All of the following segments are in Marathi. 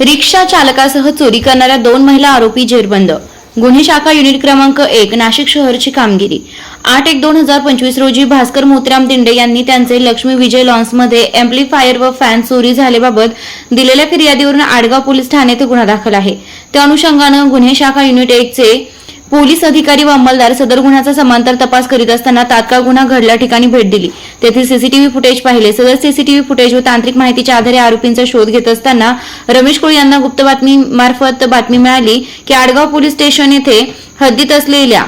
रिक्षा चालकासह चोरी करणाऱ्या दोन महिला आरोपी जेरबंद. गुन्हे शाखा युनिट क्रमांक एक नाशिक शहरची कामगिरी. आठ एक दोन हजार पंचवीस रोजी भास्कर मोतीराम दिंडे यांनी त्यांचे लक्ष्मी विजय लॉन्समध्ये एम्प्लिफायर व फॅन चोरी झाल्याबाबत दिलेल्या फिर्यादीवरून आडगाव पोलीस ठाण्यात गुन्हा दाखल आहे. त्या अनुषंगानं गुन्हे शाखा युनिट एकचे पोलीस अधिकारी व अंमलदार सदर गुन्ह्याचा समांतर तपास करीत असताना तात्काळ गुन्हा घडल्या ठिकाणी भेट दिली. तेथील सीसीटीव्ही फुटेज पाहिले. सदर सीसीटीव्ही फुटेज व तांत्रिक माहितीच्या आधारे आरोपींचा शोध घेत असताना रमेश कोळी यांना गुप्त बातमी मार्फत बातमी मिळाली की आडगाव पोलीस स्टेशन येथे हद्दीत असलेल्या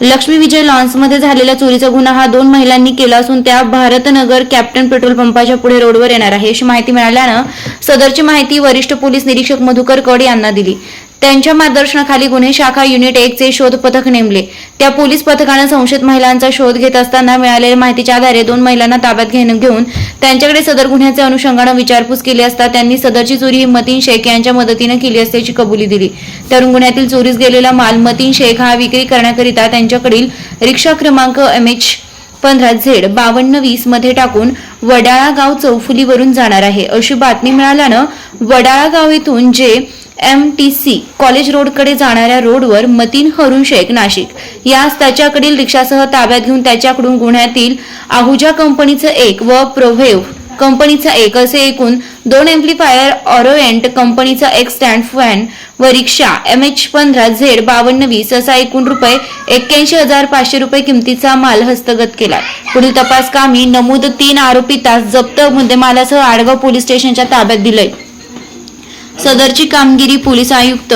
लक्ष्मी विजय लॉन्समध्ये झालेल्या चोरीचा गुन्हा हा दोन महिलांनी केला असून त्या भारतनगर कॅप्टन पेट्रोल पंपाच्या पुढे रोडवर येणार आहे. अशी माहिती मिळाल्यानं सदरची माहिती वरिष्ठ पोलीस निरीक्षक मधुकर कड यांना दिली. त्यांच्या मार्गदर्शनाखाली गुन्हे शाखा युनिट एक चे शोध पथक नेमले. त्या पोलीस पथकानं संशयित महिलांचा शोध घेत असताना मिळालेल्या माहितीच्या आधारे दोन महिलांना ताब्यात घेऊन घेऊन त्यांच्याकडे सदर गुन्ह्याचे अनुषंगानं विचारपूस केली असता त्यांनी सदरची चोरी ही मतीन शेख यांच्या मदतीनं केली असल्याची कबुली दिली. तर गुन्ह्यातील चोरीस गेलेला माल मतीन शेख हा विक्री करण्याकरिता त्यांच्याकडील रिक्षा क्रमांक एम एच पंधरा झेड बावन्न वीसमध्ये टाकून वडाळा गाव चौफुलीवरून जाणार आहे. अशी बातमी मिळाल्यानं वडाळा गाव येथून J M T C college रोडकडे जाणाऱ्या रोडवर मतीन हरुण शेख नाशिक. यास त्याच्याकडील रिक्षासह ताब्यात घेऊन त्याच्याकडून गुन्ह्यातील आहुजा कंपनीचं एक व प्रोव्हेव कंपनीचा एक असे एकूण दोन एम्प्लिफायर ऑरोएंट कंपनीचा एक स्टँड फॅन व रिक्षा एम एच पंधरा झेड बावन्न वीस असा एकूण रुपये एक्क्याऐंशी हजार पाचशे रुपये किमतीचा माल हस्तगत केला. पुढील तपास कामी नमूद तीन आरोपी तास जप्त मुद्देमालासह आडगाव पोलीस स्टेशनच्या ताब्यात दिलंय. सदरची कामगिरी पोलीस आयुक्त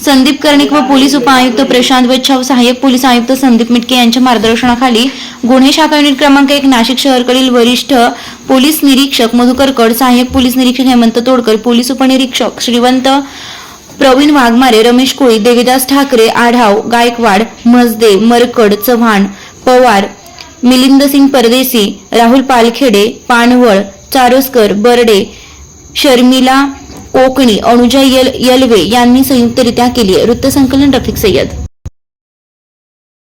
संदीप कर्णिक व पोलीस उपआयुक्त प्रशांत वच्छाव सहाय्यक पोलीस आयुक्त संदीप मिटके यांच्या मार्गदर्शनाखाली गुन्हे शाखा युनिट क्रमांक एक नाशिक शहरकडील वरिष्ठ पोलीस निरीक्षक मधुकर कड सहाय्यक पोलीस निरीक्षक हेमंत तोडकर पोलीस उपनिरीक्षक श्रीवंत प्रवीण वाघमारे रमेश कोळी देवीदास ठाकरे आढाव गायकवाड मजदे मरकड चव्हाण पवार मिलिंद सिंग परदेसी राहुल पालखेडे पानवळ चारोस्कर बर्डे शर्मिला कोकणी अनुजा यल यलवे यांनी संयुक्तरित्या केली वृत्तसंकलन रफिक सय्यद